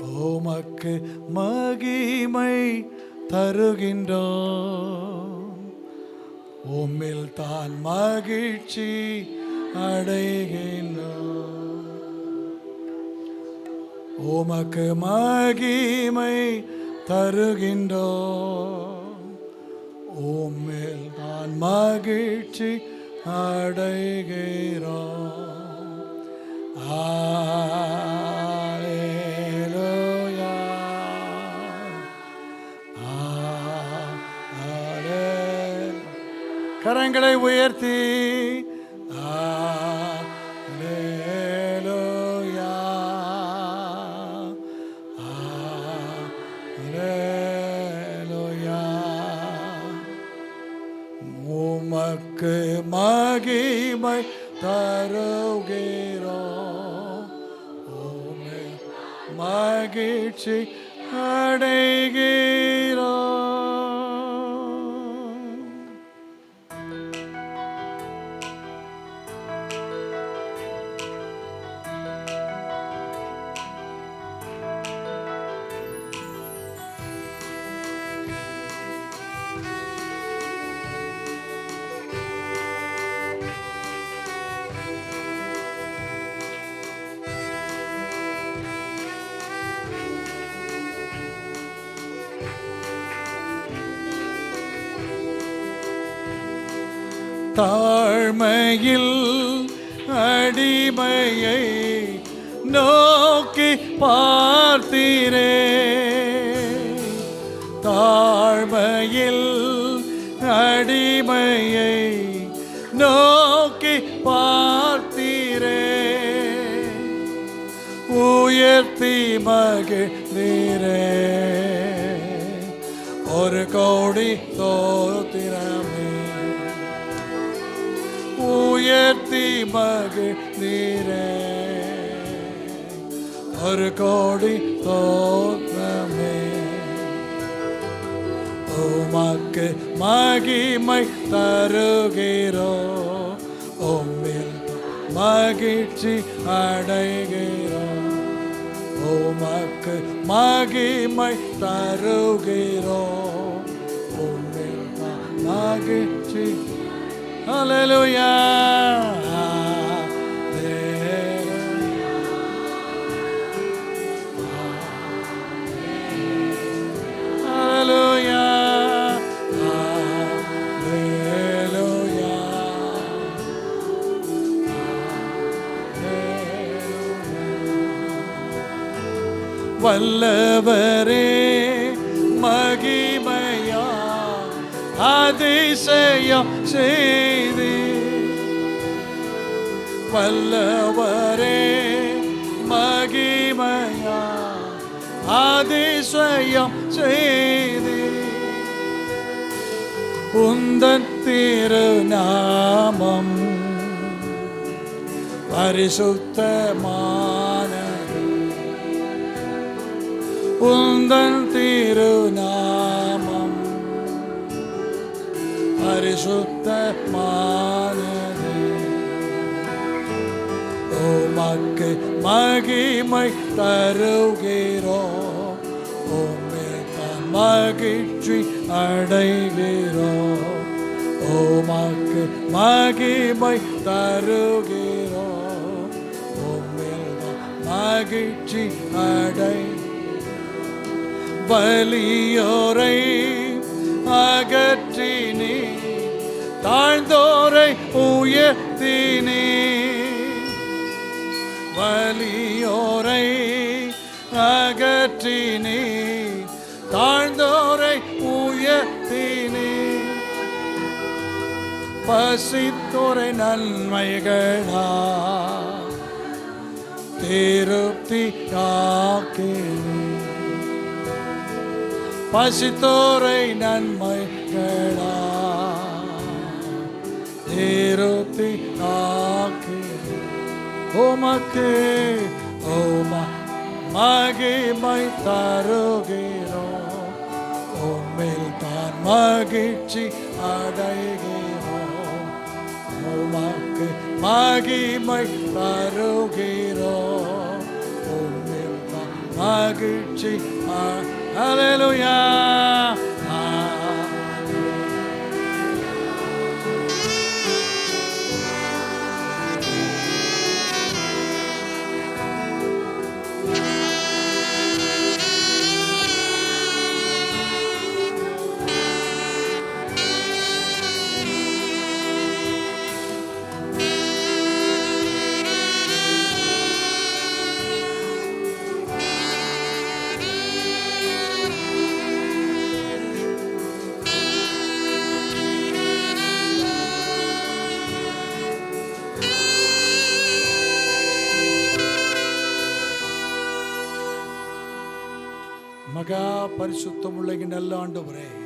உமக்கு மகிமை தருகின்றோம். உம்மில் தான் மகிழ்ச்சி அடைகின்றோம். உமக்கு மகிமை தருகின்றோம். உம்மில் தான் மகிழ்ச்சி அடைகிறோம். ஆ கரங்களை உயர்த்தி. உமக்கு மகிமை தருகிறோம் மகிழ்ச்சி அடைகிறோம் தாழ்மையில் அடிமையை நோக்கி பார்த்தீரே. தாழ்மையில் அடிமையை நோக்கி பார்த்தீரே. உயர்த்தி மகிழ்ந்தீரே ஒரு கோடி தோத்திரமே. உயர்த்தி மகிழ்ந்தீரே ஒரு கோடி தோற்றமே. உமக்கு மகிமை தருகிறோ. உம்மில் மகிழ்ச்சி அடைகிறோம் உமக்கு மகிமை தருகிறோ. உம்மில் மகிழ்ச்சி Hallelujah. Hallelujah. Hallelujah. வல்லவரே மகிமையா அதிசயம் செய்தி வல்லவரே மகிமையா அதிசயம் செய்தி உந்தன் திருநாமம் பரிசுத்தமான உந்தன் திருநாமம் பரிசுத்தமானது உமக்கு மகிமை தருகிறோம் மகிழ்ச்சி அடைகிறோம் உமக்கு மகிமை தருகிறோம் மகிழ்ச்சி அடை வலியோரை அகற்றினே தாழ்ந்தோரை உயர்த்தினே. வலியோரை அகற்றினே தாழ்ந்தோரை உயர்த்தினே. பசித்தோரை நன்மைகளா. திருப்தி ஆக்கினே பசித்தோரை நன்மைகளா. திருப்தி ஆக்கி உமக்கு ஓமா மகிமை தருகிறோம் உம்மில் தான் மகிழ்ச்சி அடைகிறோம் உமக்கு மகிமை தருகிறோம் உம்மில் தான் மகிழ்ச்சி அலையலுயா மகா பரிசுத்தம் பரிசுத்தமுள்ள நல்ல ஆண்டவரே.